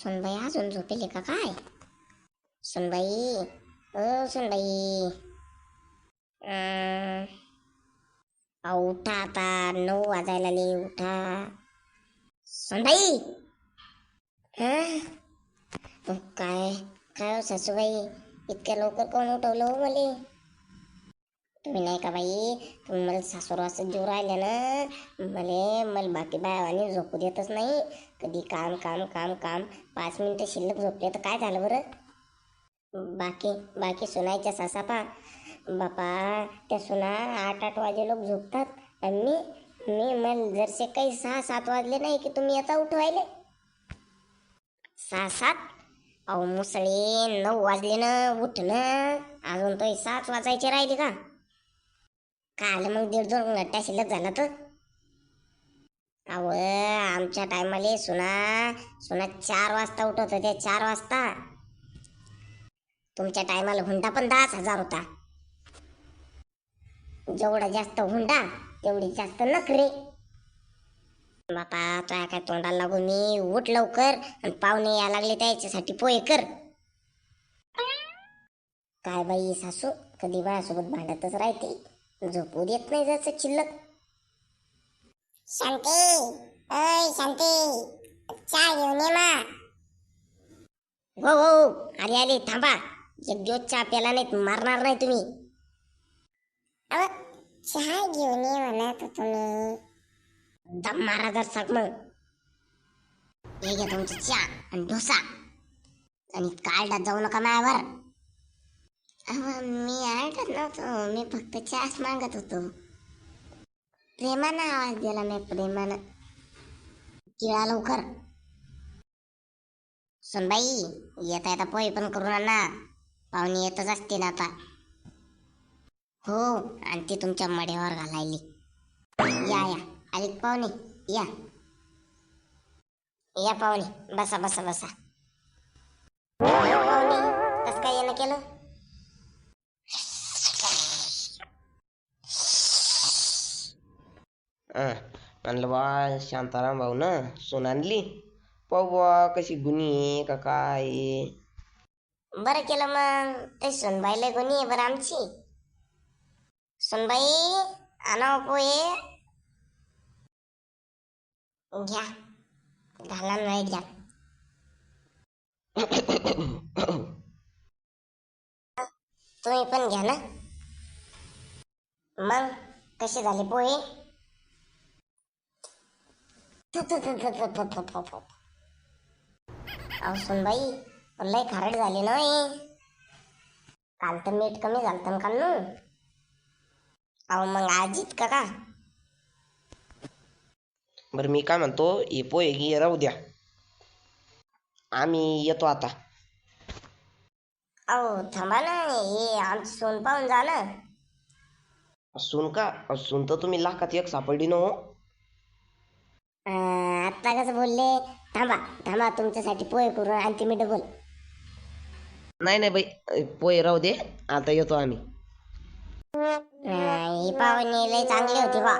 सुनबाई अजून झोपेले का काय? सुनबाई ओ सुनबाई. अहो, उठा आता नऊ वाजायला आले उठा. सुनबाई! काय? काय हो सासूबाई? इतक्या लवकर कोण उठवलं हो मले? तुम्ही नाही का बाई? तुम्ही मला सासूर असं जीव राहिले ना मले मला बाकी बायावानी झोपू देतच नाही. कधी काम काम काम काम पाच मिनटं शिल्लक झोपले तर काय झालं बरं? बाकी बाकी सुनायच्या सासा पा बापा त्या सुना आठ आठ वाजे लोक झोपतात. आणि मी मी मला जरसे काही सहा सात वाजले नाही की तुम्ही आता उठवायले. सहा सात अहो मुसळे नऊ वाजले ना उठ ना अजून तो सात वाजायचे राहिले का? काल मग दीड दोन घंटा शिल्लक झाला तर अव आमच्या टायमाले सुना सुना चार वाजता उठत होत्या चार वाजता. तुमच्या टायमाला हुंडा पण दहाच हजार होता. जेवढा जास्त हुंडा तेवढी जास्त नखरे. बापा तो काय तोंडाला लागून मी उठ लवकर आणि पाहुणे या लागले त्याच्यासाठी पोहे कर. काय बाई सासू कधी बाळासोबत भांडतच राहते. झोपू देत नाही जायचं चिल्लक. शांती अय शांती चहा घेऊन ये मा. हो हो आले आले थांबा. एक दिवस चहा प्याला नाही मारणार नाही तुम्ही. अहो चहा घेऊन ये म्हणत तुम्ही दम मारा जर सग मग. हे घ्या तुमची चहा आणि डोसा. आणि काळडात जाऊ नका मायावर. मी ऐकत नव्हतो. मी फक्त चहाच मागत होतो. प्रेमानं आवाज दिला मी प्रेमानं. किळा लवकर. सुनबाई येता येता पोहे पण करून आणा. पाहुणे येतच असते ना आता. हो आणि ती तुमच्या मड्यावर घालायली. या या. आलीत पाहुणे. या. या पाहुणे. बसा बसा बसा. हो, पाहुणे. कसं काय येणं केलं? म्हणलं बा शांताराम भाऊ ना सोन आणली पाहू बा कशी गुन्ही आहे का काय आहे. बरं केलं मग ते सुनबाईला कोणी आहे बरं आमची सुनबाई आणा पोहे घ्या घाला नाही घ्या तुम्ही पण घ्या ना मग कसे झाले पोहे अहो सुनबाई लय खारट झाली ना. काल तर मीठ कमी झालं काल ना अहो मग आजीत का का? बरं मी काय म्हणतो हे पोहे घे राहू द्या. आम्ही येतो आता. अहो थांबा ना हे आमचं सोन पाहून जा ना. सून का? सून तर तुम्ही लाखात एक सापडली ना हो. आत्ता कसं बोलले? थांबा थांबा तुमच्यासाठी पोहे करून आणते मी डबल नाही नाही बाई पोहे राहू दे आता येतो आम्ही. ही पाहुणे लय चांगली होती बा.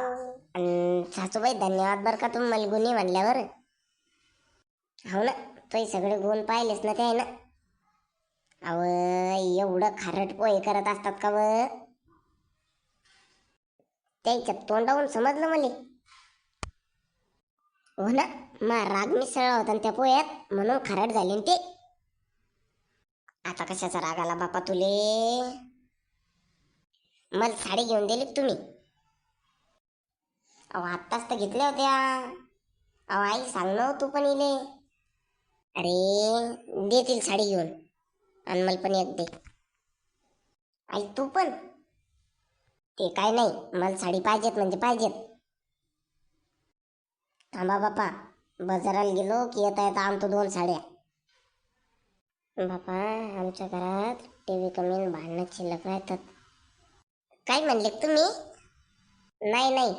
अन् सासूबाई धन्यवाद बरं का तुम्ही मला गुन्हे म्हणल्यावर. हो ना तो सगळे गुण पाहिलेच ना ते ना अव एवढं खारट पोहे करत असतात का व त्याच्या तोंडावून समजलं मला. हो ना मा राग मिसळला होता त्या पोह्यात म्हणून खारट झाले ना ते. आता कशाचा राग आला बापा तुले? मला साडी घेऊन दिली तुम्ही? अहो आत्ताच तर घेतल्या होत्या. अहो आई सांग ना हो तू पण इले. अरे देतील साडी घेऊन आणि मला पण एक दे. आई तू पण? ते काय नाही मला साडी पाहिजेत म्हणजे पाहिजेत. थांबा बापा बाजाराला गेलो की येता येता आणतो दोन साड्या. बापा आमच्या घरात टी व्ही कमी भांडणं शिल्लक राहतात. काय म्हणले तुम्ही? नाही नाही.